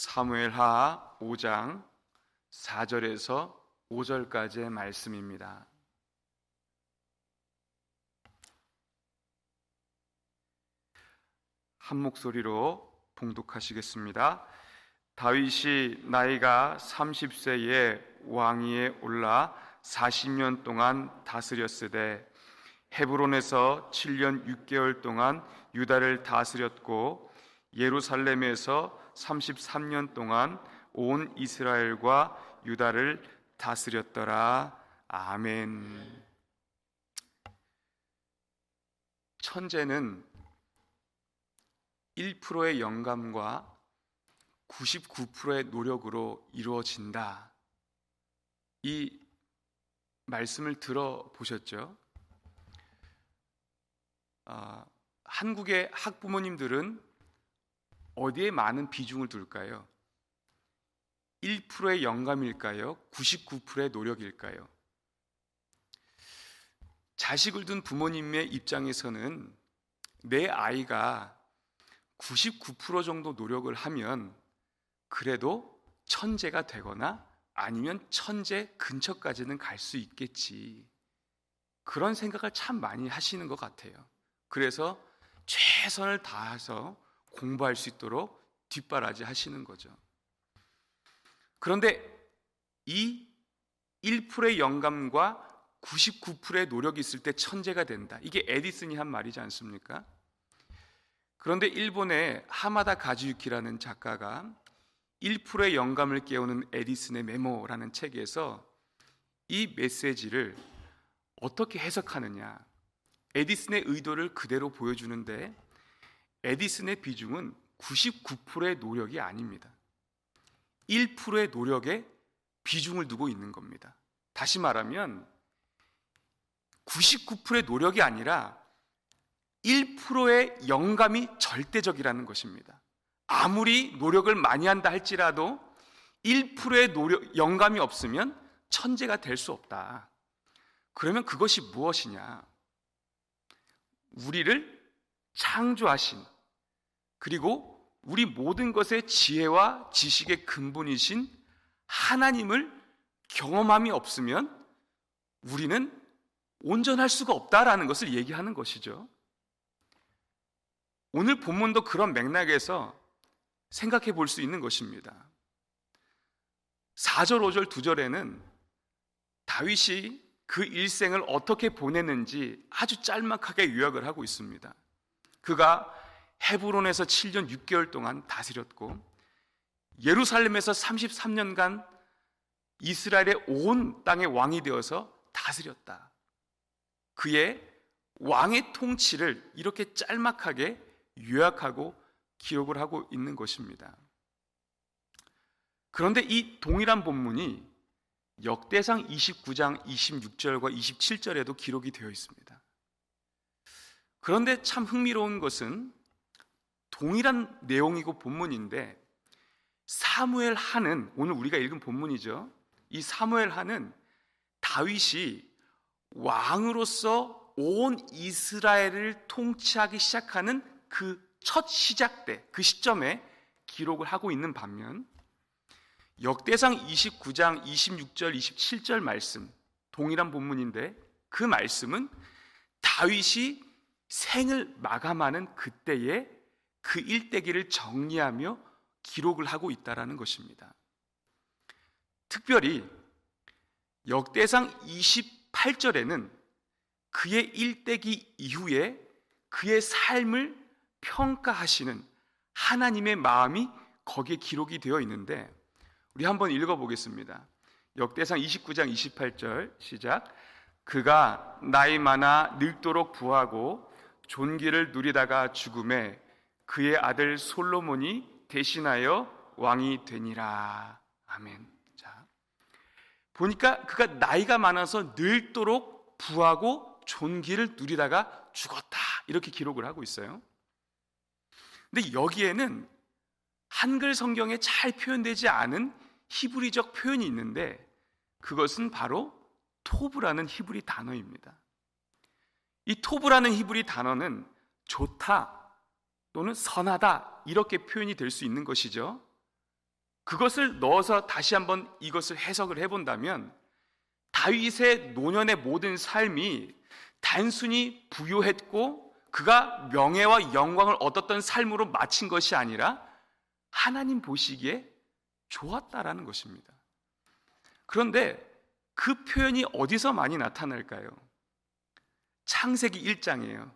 사무엘하 5장 4절에서 5절까지의 말씀입니다. 한 목소리로 봉독하시겠습니다. 다윗이 나이가 30세에 왕위에 올라 40년 동안 다스렸으되 헤브론에서 7년 6개월 동안 유다를 다스렸고 예루살렘에서 33년 동안 온 이스라엘과 유다를 다스렸더라. 아멘. 천재는 1%의 영감과 99%의 노력으로 이루어진다. 이 말씀을 들어보셨죠? 아, 한국의 학부모님들은 어디에 많은 비중을 둘까요? 1%의 영감일까요? 99%의 노력일까요? 자식을 둔 부모님의 입장에서는 내 아이가 99% 정도 노력을 하면 그래도 천재가 되거나 아니면 천재 근처까지는 갈 수 있겠지. 그런 생각을 참 많이 하시는 것 같아요. 그래서 최선을 다해서 공부할 수 있도록 뒷바라지 하시는 거죠. 그런데 이 1%의 영감과 99%의 노력이 있을 때 천재가 된다. 이게 에디슨이 한 말이지 않습니까? 그런데 일본의 하마다 가즈유키라는 작가가 1%의 영감을 깨우는 에디슨의 메모라는 책에서 이 메시지를 어떻게 해석하느냐. 에디슨의 의도를 그대로 보여주는데 에디슨의 비중은 99%의 노력이 아닙니다. 1%의 노력에 비중을 두고 있는 겁니다. 다시 말하면 99%의 노력이 아니라 1%의 영감이 절대적이라는 것입니다. 아무리 노력을 많이 한다 할지라도 1%의 노력, 영감이 없으면 천재가 될 수 없다. 그러면 그것이 무엇이냐? 우리를 창조하신 그리고 우리 모든 것의 지혜와 지식의 근본이신 하나님을 경험함이 없으면 우리는 온전할 수가 없다라는 것을 얘기하는 것이죠. 오늘 본문도 그런 맥락에서 생각해 볼 수 있는 것입니다. 4절, 5절, 2절에는 다윗이 그 일생을 어떻게 보냈는지 아주 짤막하게 요약을 하고 있습니다. 그가 헤브론에서 7년 6개월 동안 다스렸고 예루살렘에서 33년간 이스라엘의 온 땅의 왕이 되어서 다스렸다. 그의 왕의 통치를 이렇게 짤막하게 요약하고 기록을 하고 있는 것입니다. 그런데 이 동일한 본문이 역대상 29장 26절과 27절에도 기록이 되어 있습니다. 그런데 참 흥미로운 것은 동일한 내용이고 본문인데 사무엘 하는 오늘 우리가 읽은 본문이죠. 이 사무엘 하는 다윗이 왕으로서 온 이스라엘을 통치하기 시작하는 그 첫 시작 때, 그 시점에 기록을 하고 있는 반면 역대상 29장 26절, 27절 말씀 동일한 본문인데 그 말씀은 다윗이 생을 마감하는 그때에 그 일대기를 정리하며 기록을 하고 있다라는 것입니다. 특별히 역대상 28절에는 그의 일대기 이후에 그의 삶을 평가하시는 하나님의 마음이 거기에 기록이 되어 있는데 우리 한번 읽어 보겠습니다. 역대상 29장 28절 시작. 그가 나이 많아 늙도록 부하고 존귀를 누리다가 죽음에 그의 아들 솔로몬이 대신하여 왕이 되니라. 아멘. 자. 보니까 그가 나이가 많아서 늙도록 부하고 존귀를 누리다가 죽었다. 이렇게 기록을 하고 있어요. 근데 여기에는 한글 성경에 잘 표현되지 않은 히브리적 표현이 있는데 그것은 바로 토브라는 히브리 단어입니다. 이 토브라는 히브리 단어는 좋다 또는 선하다 이렇게 표현이 될 수 있는 것이죠. 그것을 넣어서 다시 한번 이것을 해석을 해본다면 다윗의 노년의 모든 삶이 단순히 부유했고 그가 명예와 영광을 얻었던 삶으로 마친 것이 아니라 하나님 보시기에 좋았다라는 것입니다. 그런데 그 표현이 어디서 많이 나타날까요? 창세기 1장이에요.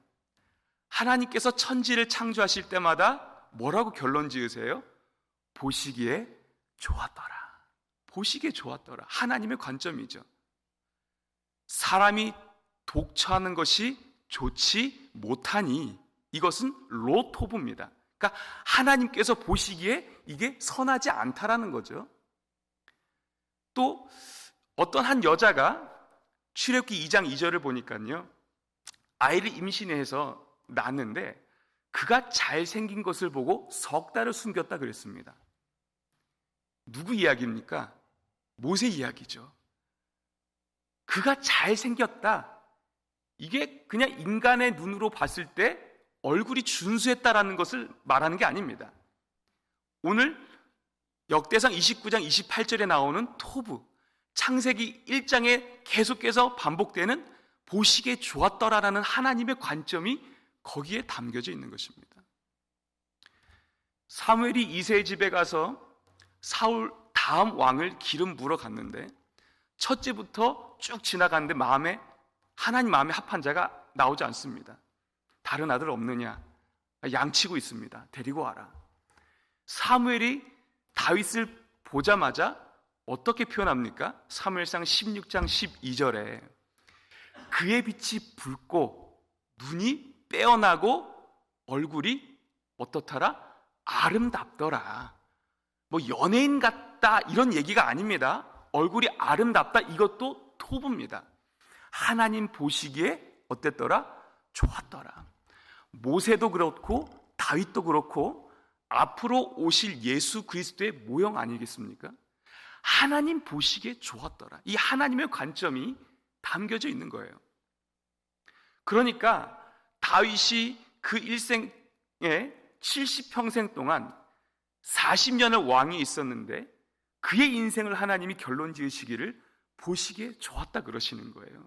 하나님께서 천지를 창조하실 때마다 뭐라고 결론 지으세요? 보시기에 좋았더라. 보시기에 좋았더라. 하나님의 관점이죠. 사람이 독처하는 것이 좋지 못하니 이것은 로토브입니다. 그러니까 하나님께서 보시기에 이게 선하지 않다라는 거죠. 또 어떤 한 여자가 출애굽기 2장 2절을 보니까요. 아이를 임신해서 낳았는데 그가 잘생긴 것을 보고 석 달을 숨겼다 그랬습니다. 누구 이야기입니까? 모세 이야기죠. 그가 잘생겼다. 이게 그냥 인간의 눈으로 봤을 때 얼굴이 준수했다라는 것을 말하는 게 아닙니다. 오늘 역대상 29장 28절에 나오는 토브, 창세기 1장에 계속해서 반복되는 보시기에 좋았더라라는 하나님의 관점이 거기에 담겨져 있는 것입니다. 사무엘이 이세의 집에 가서 사울 다음 왕을 기름 부러 갔는데 첫째부터 쭉 지나가는데 마음에 하나님 마음에 합한 자가 나오지 않습니다. 다른 아들 없느냐? 양치고 있습니다. 데리고 와라. 사무엘이 다윗을 보자마자 어떻게 표현합니까? 사무엘상 16장 12절에 그의 빛이 붉고 눈이 빼어나고 얼굴이 어떻더라? 아름답더라. 뭐 연예인 같다 이런 얘기가 아닙니다. 얼굴이 아름답다 이것도 토부입니다. 하나님 보시기에 어땠더라? 좋았더라. 모세도 그렇고 다윗도 그렇고 앞으로 오실 예수 그리스도의 모형 아니겠습니까? 하나님 보시기에 좋았더라. 이 하나님의 관점이 담겨져 있는 거예요. 그러니까 다윗이 그 일생에 70평생 동안 40년을 왕이 있었는데 그의 인생을 하나님이 결론 지으시기를 보시기에 좋았다 그러시는 거예요.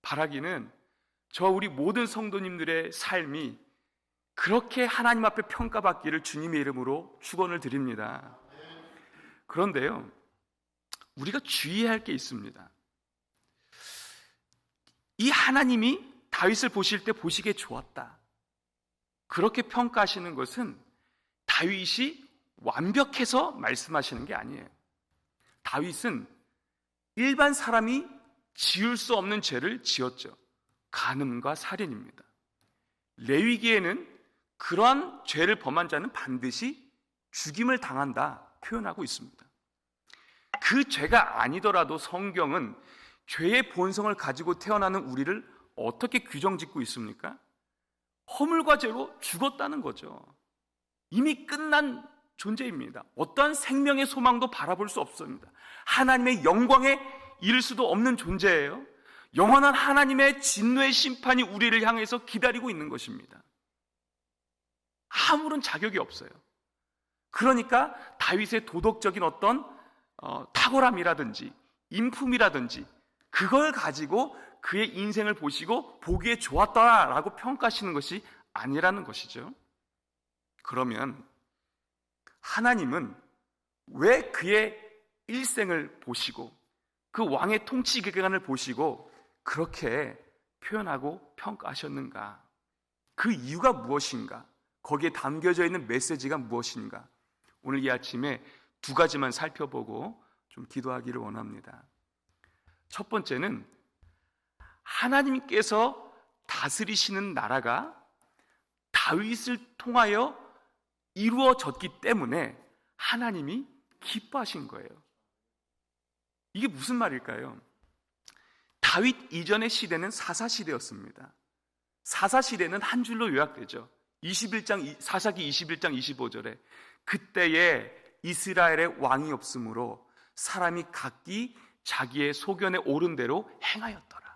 바라기는 저 우리 모든 성도님들의 삶이 그렇게 하나님 앞에 평가받기를 주님의 이름으로 축원을 드립니다. 그런데요. 우리가 주의해야 할 게 있습니다. 이 하나님이 다윗을 보실 때 보시기에 좋았다. 그렇게 평가하시는 것은 다윗이 완벽해서 말씀하시는 게 아니에요. 다윗은 일반 사람이 지을 수 없는 죄를 지었죠. 간음과 살인입니다. 레위기에는 그러한 죄를 범한 자는 반드시 죽임을 당한다 표현하고 있습니다. 그 죄가 아니더라도 성경은 죄의 본성을 가지고 태어나는 우리를 어떻게 규정 짓고 있습니까? 허물과 죄로 죽었다는 거죠. 이미 끝난 존재입니다. 어떠한 생명의 소망도 바라볼 수 없습니다. 하나님의 영광에 이를 수도 없는 존재예요. 영원한 하나님의 진노의 심판이 우리를 향해서 기다리고 있는 것입니다. 아무런 자격이 없어요. 그러니까 다윗의 도덕적인 어떤 어, 탁월함이라든지 인품이라든지 그걸 가지고 그의 인생을 보시고 보기에 좋았다라고 평가하시는 것이 아니라는 것이죠. 그러면 하나님은 왜 그의 일생을 보시고 그 왕의 통치 기간을 보시고 그렇게 표현하고 평가하셨는가? 그 이유가 무엇인가? 거기에 담겨져 있는 메시지가 무엇인가? 오늘 이 아침에 두 가지만 살펴보고 좀 기도하기를 원합니다. 첫 번째는 하나님께서 다스리시는 나라가 다윗을 통하여 이루어졌기 때문에 하나님이 기뻐하신 거예요. 이게 무슨 말일까요? 다윗 이전의 시대는 사사 시대였습니다. 사사 시대는 한 줄로 요약되죠. 21장 사사기 21장 25절에 그때에 이스라엘의 왕이 없으므로 사람이 각기 자기의 소견에 옳은 대로 행하였더라.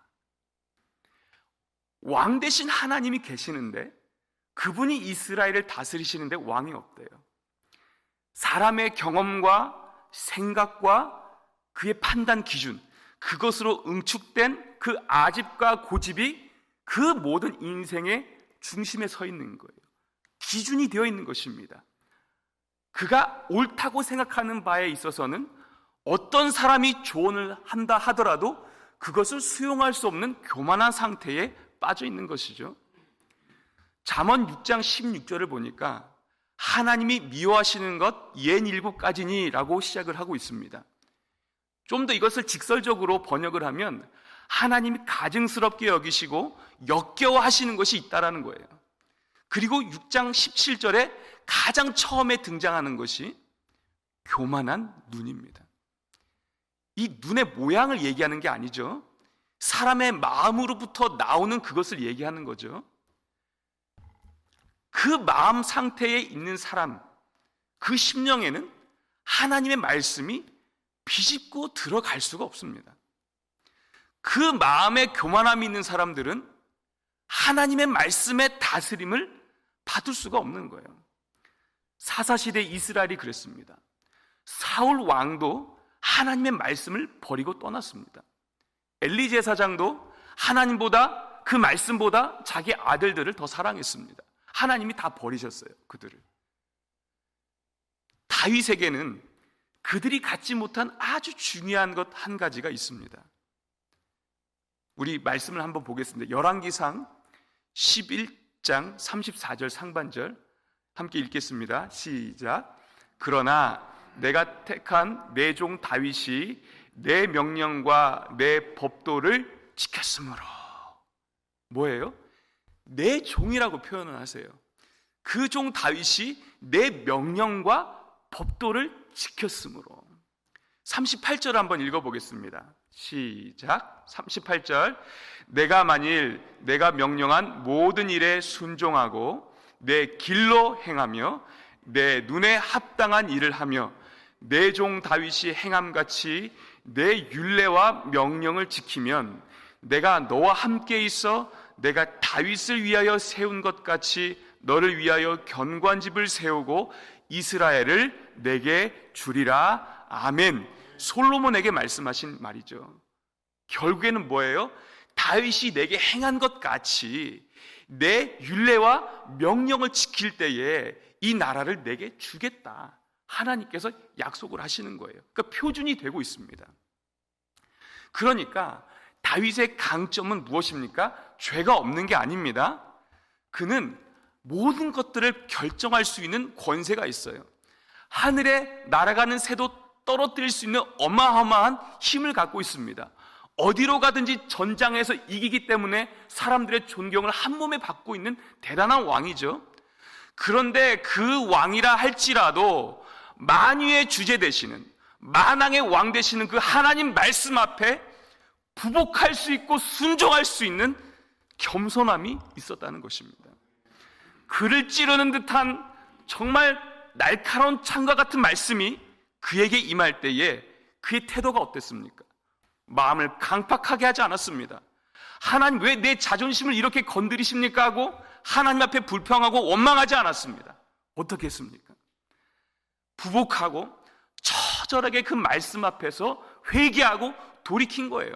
왕 대신 하나님이 계시는데 그분이 이스라엘을 다스리시는데 왕이 없대요. 사람의 경험과 생각과 그의 판단 기준, 그것으로 응축된 그 아집과 고집이 그 모든 인생의 중심에 서 있는 거예요. 기준이 되어 있는 것입니다. 그가 옳다고 생각하는 바에 있어서는 어떤 사람이 조언을 한다 하더라도 그것을 수용할 수 없는 교만한 상태에 빠져 있는 것이죠. 잠언 6장 16절을 보니까 하나님이 미워하시는 것 옌 일곱 가지니라고 시작을 하고 있습니다. 좀 더 이것을 직설적으로 번역을 하면 하나님이 가증스럽게 여기시고 역겨워하시는 것이 있다라는 거예요. 그리고 6장 17절에 가장 처음에 등장하는 것이 교만한 눈입니다. 이 눈의 모양을 얘기하는 게 아니죠. 사람의 마음으로부터 나오는 그것을 얘기하는 거죠. 그 마음 상태에 있는 사람, 그 심령에는 하나님의 말씀이 비집고 들어갈 수가 없습니다. 그 마음에 교만함이 있는 사람들은 하나님의 말씀의 다스림을 받을 수가 없는 거예요. 사사시대 이스라엘이 그랬습니다. 사울 왕도 하나님의 말씀을 버리고 떠났습니다. 엘리 제사장도 하나님보다 그 말씀보다 자기 아들들을 더 사랑했습니다. 하나님이 다 버리셨어요. 그들을. 다윗에게는 그들이 갖지 못한 아주 중요한 것 한 가지가 있습니다. 우리 말씀을 한번 보겠습니다. 열왕기상 11장 34절 상반절 함께 읽겠습니다. 시작. 그러나 내가 택한 내 종 다윗이 내 명령과 내 법도를 지켰으므로 뭐예요? 내 종이라고 표현을 하세요. 그 종 다윗이 내 명령과 법도를 지켰으므로 38절 한번 읽어 보겠습니다. 시작. 38절. 내가 만일 내가 명령한 모든 일에 순종하고 내 길로 행하며 내 눈에 합당한 일을 하며 내종 다윗이 행함같이 내 율례와 명령을 지키면 내가 너와 함께 있어 내가 다윗을 위하여 세운 것 같이 너를 위하여 견관 집을 세우고 이스라엘을 내게 주리라. 아멘. 솔로몬에게 말씀하신 말이죠. 결국에는 뭐예요? 다윗이 내게 행한 것 같이 내 율례와 명령을 지킬 때에 이 나라를 내게 주겠다. 하나님께서 약속을 하시는 거예요. 그러니까 표준이 되고 있습니다. 그러니까 다윗의 강점은 무엇입니까? 죄가 없는 게 아닙니다. 그는 모든 것들을 결정할 수 있는 권세가 있어요. 하늘에 날아가는 새도 떨어뜨릴 수 있는 어마어마한 힘을 갖고 있습니다. 어디로 가든지 전장에서 이기기 때문에 사람들의 존경을 한 몸에 받고 있는 대단한 왕이죠. 그런데 그 왕이라 할지라도 만유의 주제 되시는 만왕의 왕 되시는 그 하나님 말씀 앞에 부복할 수 있고 순종할 수 있는 겸손함이 있었다는 것입니다. 그를 찌르는 듯한 정말 날카로운 창과 같은 말씀이 그에게 임할 때에 그의 태도가 어땠습니까? 마음을 강팍하게 하지 않았습니다. 하나님 왜 내 자존심을 이렇게 건드리십니까? 하고 하나님 앞에 불평하고 원망하지 않았습니다. 어떻게 했습니까? 부복하고 처절하게 그 말씀 앞에서 회개하고 돌이킨 거예요.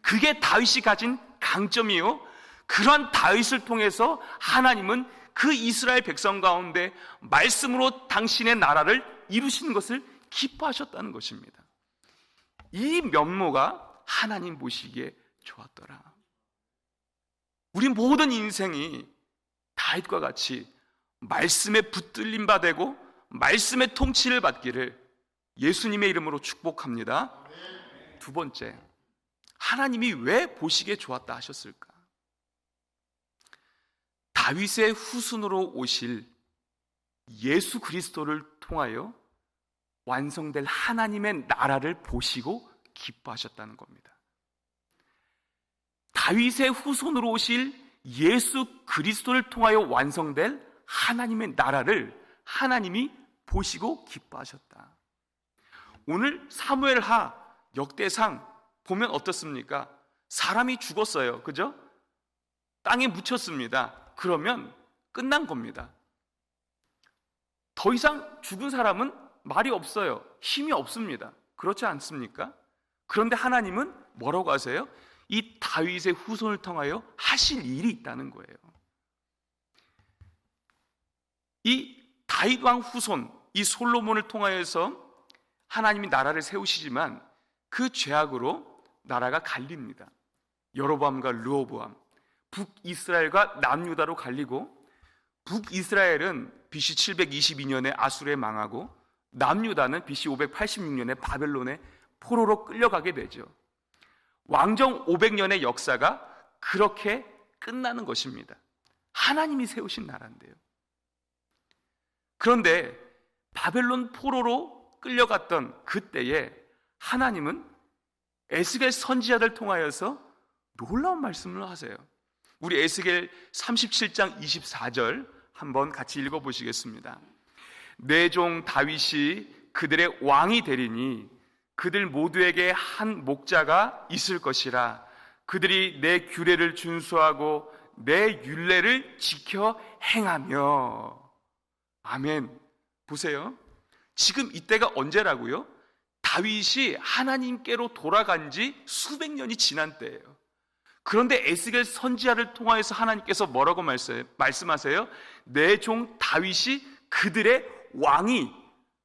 그게 다윗이 가진 강점이요. 그러한 다윗을 통해서 하나님은 그 이스라엘 백성 가운데 말씀으로 당신의 나라를 이루시는 것을 기뻐하셨다는 것입니다. 이 면모가 하나님 보시기에 좋았더라. 우리 모든 인생이 다윗과 같이 말씀에 붙들림 바 되고 말씀의 통치를 받기를 예수님의 이름으로 축복합니다. 두 번째, 하나님이 왜 보시기에 좋았다 하셨을까? 다윗의 후순으로 오실 예수 그리스도를 통하여 완성될 하나님의 나라를 보시고 기뻐하셨다는 겁니다. 다윗의 후손으로 오실 예수 그리스도를 통하여 완성될 하나님의 나라를 하나님이 보시고 기뻐하셨다. 오늘 사무엘하 역대상 보면 어떻습니까? 사람이 죽었어요. 그죠? 땅에 묻혔습니다. 그러면 끝난 겁니다. 더 이상 죽은 사람은 말이 없어요. 힘이 없습니다. 그렇지 않습니까? 그런데 하나님은 뭐라고 하세요? 이 다윗의 후손을 통하여 하실 일이 있다는 거예요. 이 다윗 왕 후손, 이 솔로몬을 통하여서 하나님이 나라를 세우시지만 그 죄악으로 나라가 갈립니다. 여로보암과 르호보암, 북이스라엘과 남유다로 갈리고 북이스라엘은 BC 722년에 아수르에 망하고 남유다는 BC 586년에 바벨론에 포로로 끌려가게 되죠. 왕정 500년의 역사가 그렇게 끝나는 것입니다. 하나님이 세우신 나라인데요. 그런데 바벨론 포로로 끌려갔던 그때에 하나님은 에스겔 선지자들 통하여서 놀라운 말씀을 하세요. 우리 에스겔 37장 24절 한번 같이 읽어 보시겠습니다. 내 종 다윗이 그들의 왕이 되리니 그들 모두에게 한 목자가 있을 것이라 그들이 내 규례를 준수하고 내 율례를 지켜 행하며 아멘. 보세요. 지금 이때가 언제라고요? 다윗이 하나님께로 돌아간 지 수백 년이 지난 때예요. 그런데 에스겔 선지자를 통하여서 하나님께서 뭐라고 말씀하세요? 내 종 다윗이 그들의 왕이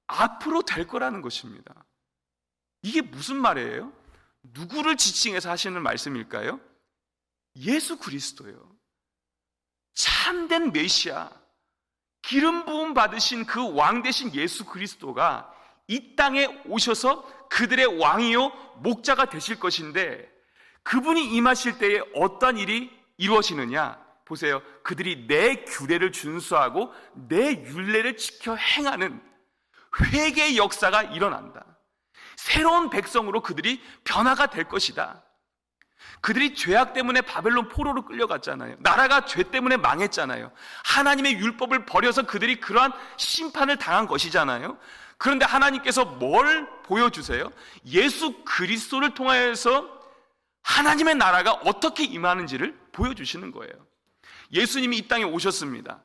앞으로 될 거라는 것입니다. 이게 무슨 말이에요? 누구를 지칭해서 하시는 말씀일까요? 예수 그리스도요. 참된 메시아, 기름 부음 받으신 그 왕 대신 예수 그리스도가 이 땅에 오셔서 그들의 왕이요 목자가 되실 것인데 그분이 임하실 때에 어떤 일이 이루어지느냐? 보세요. 그들이 내 규례를 준수하고 내 율례를 지켜 행하는 회개의 역사가 일어난다. 새로운 백성으로 그들이 변화가 될 것이다. 그들이 죄악 때문에 바벨론 포로로 끌려갔잖아요. 나라가 죄 때문에 망했잖아요. 하나님의 율법을 버려서 그들이 그러한 심판을 당한 것이잖아요. 그런데 하나님께서 뭘 보여주세요? 예수 그리스도를 통하여서 하나님의 나라가 어떻게 임하는지를 보여주시는 거예요. 예수님이 이 땅에 오셨습니다.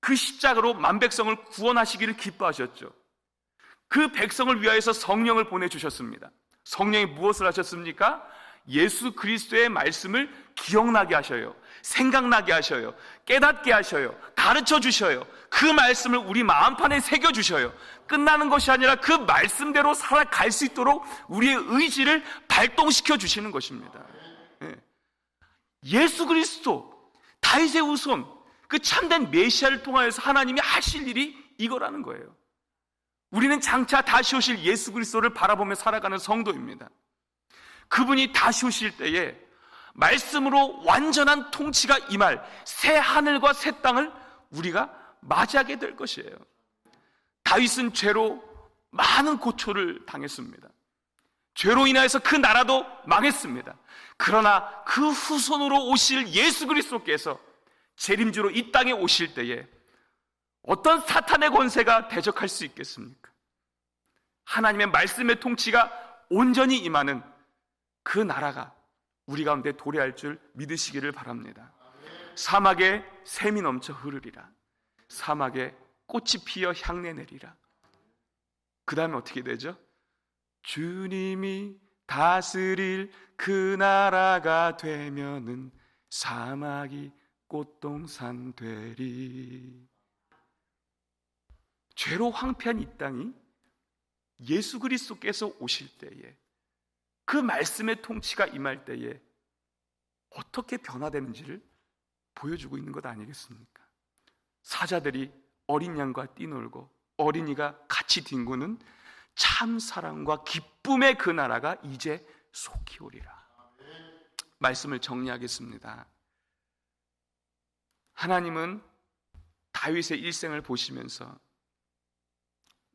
그 십자가로 만백성을 구원하시기를 기뻐하셨죠. 그 백성을 위하여서 성령을 보내주셨습니다. 성령이 무엇을 하셨습니까? 예수 그리스도의 말씀을 기억나게 하셔요. 생각나게 하셔요. 깨닫게 하셔요. 가르쳐 주셔요. 그 말씀을 우리 마음판에 새겨 주셔요. 끝나는 것이 아니라 그 말씀대로 살아갈 수 있도록 우리의 의지를 발동시켜 주시는 것입니다. 예. 예수 그리스도 다윗의 후손 그 참된 메시아를 통하여서 하나님이 하실 일이 이거라는 거예요. 우리는 장차 다시 오실 예수 그리스도를 바라보며 살아가는 성도입니다. 그분이 다시 오실 때에 말씀으로 완전한 통치가 임할 새 하늘과 새 땅을 우리가 맞이하게 될 것이에요. 다윗은 죄로 많은 고초를 당했습니다. 죄로 인하여서 그 나라도 망했습니다. 그러나 그 후손으로 오실 예수 그리스도께서 재림주로 이 땅에 오실 때에 어떤 사탄의 권세가 대적할 수 있겠습니까? 하나님의 말씀의 통치가 온전히 임하는 그 나라가 우리 가운데 도래할 줄 믿으시기를 바랍니다. 사막에 샘이 넘쳐 흐르리라. 사막에 꽃이 피어 향내 내리라. 그 다음에 어떻게 되죠? 주님이 다스릴 그 나라가 되면은 사막이 꽃동산 되리. 죄로 황폐한 이 땅이 예수 그리스도께서 오실 때에 그 말씀의 통치가 임할 때에 어떻게 변화되는지를 보여주고 있는 것 아니겠습니까? 사자들이 어린 양과 뛰놀고 어린이가 같이 뒹구는 참 사랑과 기쁨의 그 나라가 이제 속히 오리라. 말씀을 정리하겠습니다. 하나님은 다윗의 일생을 보시면서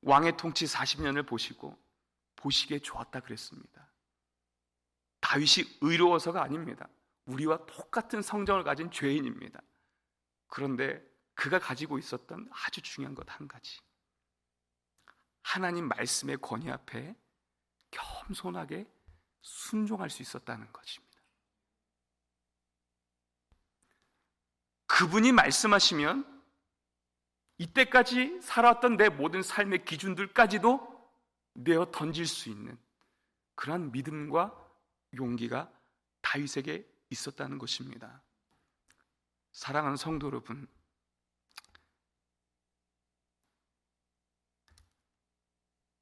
왕의 통치 40년을 보시고 보시기에 좋았다 그랬습니다. 다윗이 의로워서가 아닙니다. 우리와 똑같은 성정을 가진 죄인입니다. 그런데 그가 가지고 있었던 아주 중요한 것 한 가지. 하나님 말씀의 권위 앞에 겸손하게 순종할 수 있었다는 것입니다. 그분이 말씀하시면 이때까지 살아왔던 내 모든 삶의 기준들까지도 내어 던질 수 있는 그러한 믿음과 용기가 다윗에게 있었다는 것입니다. 사랑하는 성도 여러분,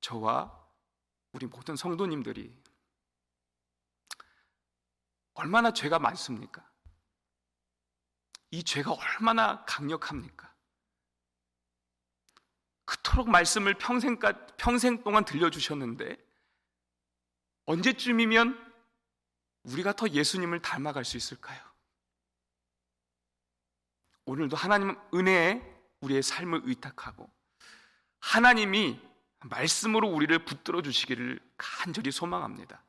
저와 우리 모든 성도님들이 얼마나 죄가 많습니까? 이 죄가 얼마나 강력합니까? 그토록 말씀을 평생, 평생 동안 들려주셨는데 언제쯤이면 우리가 더 예수님을 닮아갈 수 있을까요? 오늘도 하나님 은혜에 우리의 삶을 의탁하고 하나님이 말씀으로 우리를 붙들어 주시기를 간절히 소망합니다.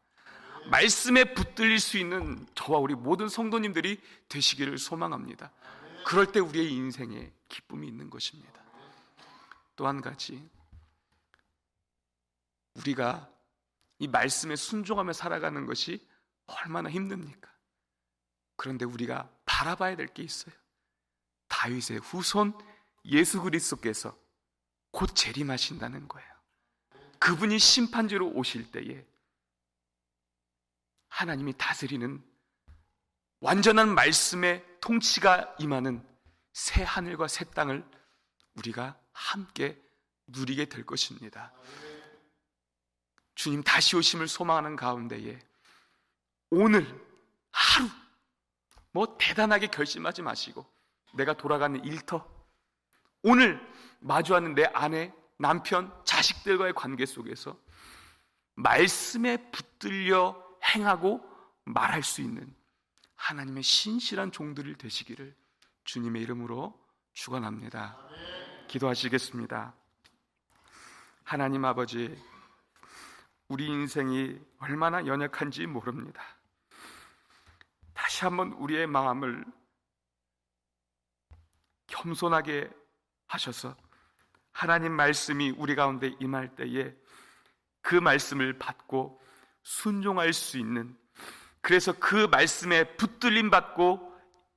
말씀에 붙들릴 수 있는 저와 우리 모든 성도님들이 되시기를 소망합니다. 그럴 때 우리의 인생에 기쁨이 있는 것입니다. 또 한 가지, 우리가 이 말씀에 순종하며 살아가는 것이 얼마나 힘듭니까? 그런데 우리가 바라봐야 될 게 있어요. 다윗의 후손 예수 그리스도께서 곧 재림하신다는 거예요. 그분이 심판지로 오실 때에 하나님이 다스리는 완전한 말씀의 통치가 임하는 새 하늘과 새 땅을 우리가 함께 누리게 될 것입니다. 주님 다시 오심을 소망하는 가운데에 오늘 하루 뭐 대단하게 결심하지 마시고 내가 돌아가는 일터 오늘 마주하는 내 아내, 남편, 자식들과의 관계 속에서 말씀에 붙들려 행하고 말할 수 있는 하나님의 신실한 종들을 되시기를 주님의 이름으로 축원합니다. 기도하시겠습니다. 하나님 아버지 우리 인생이 얼마나 연약한지 모릅니다. 다시 한번 우리의 마음을 겸손하게 하셔서 하나님 말씀이 우리 가운데 임할 때에 그 말씀을 받고 순종할 수 있는 그래서 그 말씀에 붙들림 받고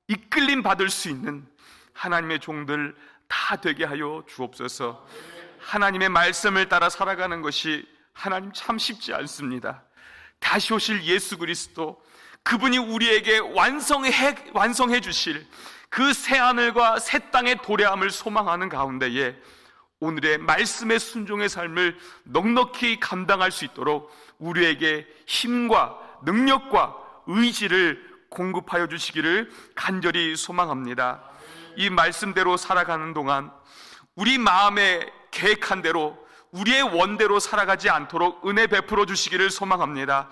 이끌림 받을 수 있는 하나님의 종들 다 되게 하여 주옵소서. 하나님의 말씀을 따라 살아가는 것이 하나님 참 쉽지 않습니다. 다시 오실 예수 그리스도 그분이 우리에게 완성해 완성해 주실 그 새 하늘과 새 땅의 도래함을 소망하는 가운데에 오늘의 말씀의 순종의 삶을 넉넉히 감당할 수 있도록 우리에게 힘과 능력과 의지를 공급하여 주시기를 간절히 소망합니다. 이 말씀대로 살아가는 동안 우리 마음에 계획한 대로 우리의 원대로 살아가지 않도록 은혜 베풀어 주시기를 소망합니다.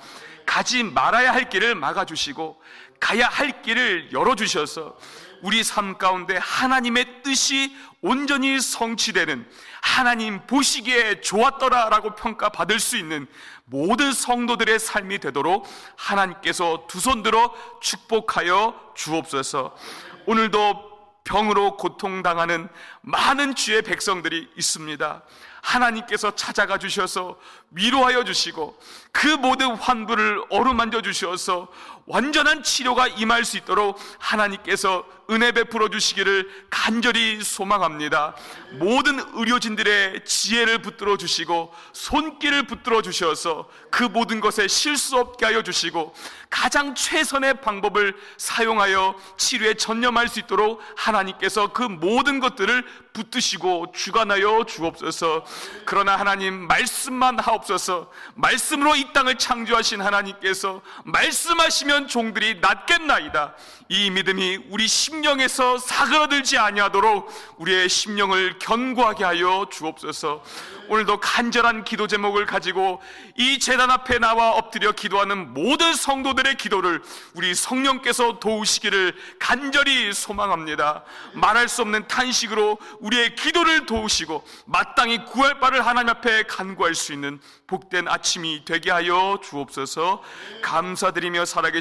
가지 말아야 할 길을 막아 주시고 가야 할 길을 열어 주셔서 우리 삶 가운데 하나님의 뜻이 온전히 성취되는 하나님 보시기에 좋았더라라고 평가받을 수 있는 모든 성도들의 삶이 되도록 하나님께서 두 손 들어 축복하여 주옵소서. 오늘도 병으로 고통당하는 많은 주의 백성들이 있습니다. 하나님께서 찾아가 주셔서 위로하여 주시고 그 모든 환부를 어루만져 주셔서 완전한 치료가 임할 수 있도록 하나님께서 은혜 베풀어 주시기를 간절히 소망합니다. 모든 의료진들의 지혜를 붙들어 주시고 손길을 붙들어 주셔서 그 모든 것에 실수 없게 하여 주시고 가장 최선의 방법을 사용하여 치료에 전념할 수 있도록 하나님께서 그 모든 것들을 붙드시고 주관하여 주옵소서. 그러나 하나님 말씀만 하옵소서. 말씀으로 이 땅을 창조하신 하나님께서 말씀하시 면 종들이 낫겠나이다. 이 믿음이 우리 심령에서 사그러들지 아니하도록 우리의 심령을 견고하게 하여 주옵소서. 오늘도 간절한 기도 제목을 가지고 이 재단 앞에 나와 엎드려 기도하는 모든 성도들의 기도를 우리 성령께서 도우시기를 간절히 소망합니다. 말할 수 없는 탄식으로 우리의 기도를 도우시고 마땅히 구할 바를 하나님 앞에 간구할 수 있는 복된 아침이 되게 하여 주옵소서. 감사드리며 살아계